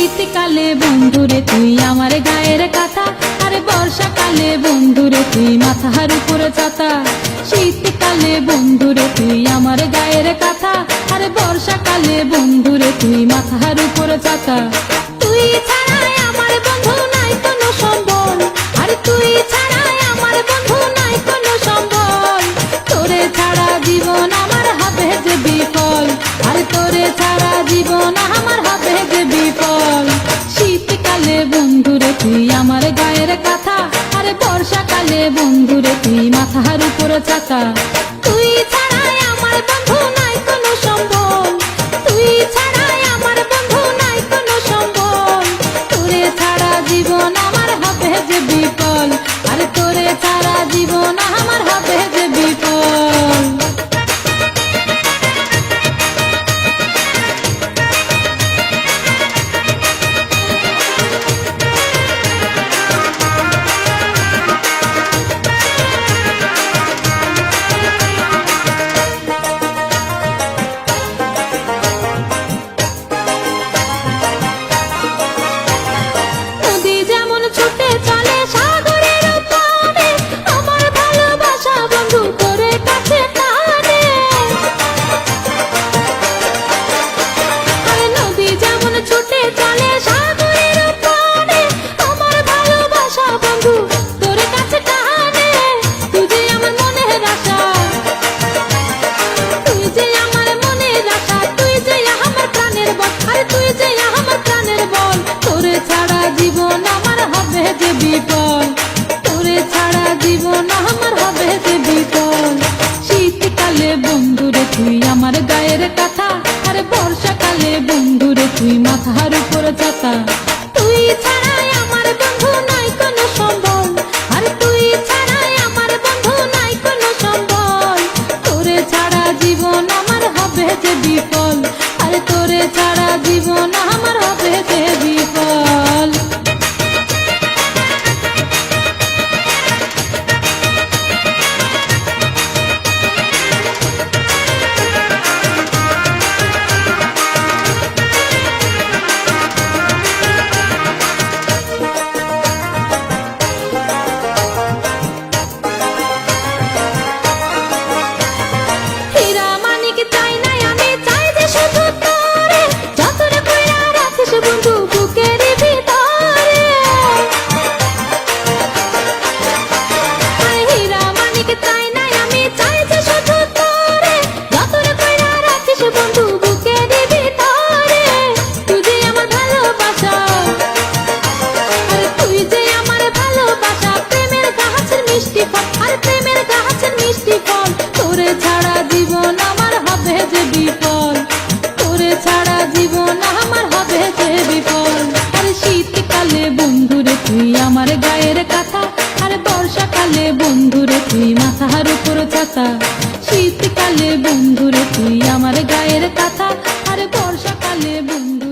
শীতকালে বন্ধুরে, তুই আমার গায়ের কাঁথা। আরে বর্ষাকালে বন্ধুরে, তুই মাথার উপরে চাতা শীতকালে বন্ধুরে, তুই আমার গায়ের কাঁথা। আরে বর্ষাকালে বন্ধুরে, তুই মাথার উপরে চাতা তুই ছাড়াই আমার বন্ধু নাই কোনো সম্বল। আরে তুই তুই আমার গায়ের কথা, আরে বর্ষাকালে বন্ধুরে তুই মাথার উপর চাকা তুই ছাড়াই আমার বন্ধু নাই কোনো সম্বল, তুই ছাড়াই আমার বন্ধু নাই কোনো সম্বল। তোরে ছাড়া জীবন আমার হবে যে বিকল, আরে তোরে ছাড়া জীবন আমার কথা আরে বর্ষাকালে বন্ধুরে তুই মাথার উপর ছাতা তুই ছাড়াই আমার বন্ধু নাই কোনো সম্ভব আর তুই ছাড়াই আমার বন্ধু নাই কোনো সম্বল। তোরে ছাড়া জীবন আমার হবে যে বিফল, আরে তোরে ছাড়া জীবন আমার হবে যে বিফল। বিফল তোরে ছাড়া জীবন আমার হবে যে বিফল আরে শীতকালে বন্ধুরে তুই আমার গায়ের কাঁথা। আরে বর্ষাকালে বন্ধুরে তুই মাথার উপর ছাতা শীতকালে বন্ধুরে তুই আমার গায়ের কাঁথা। আরে বর্ষাকালে বন্ধুরে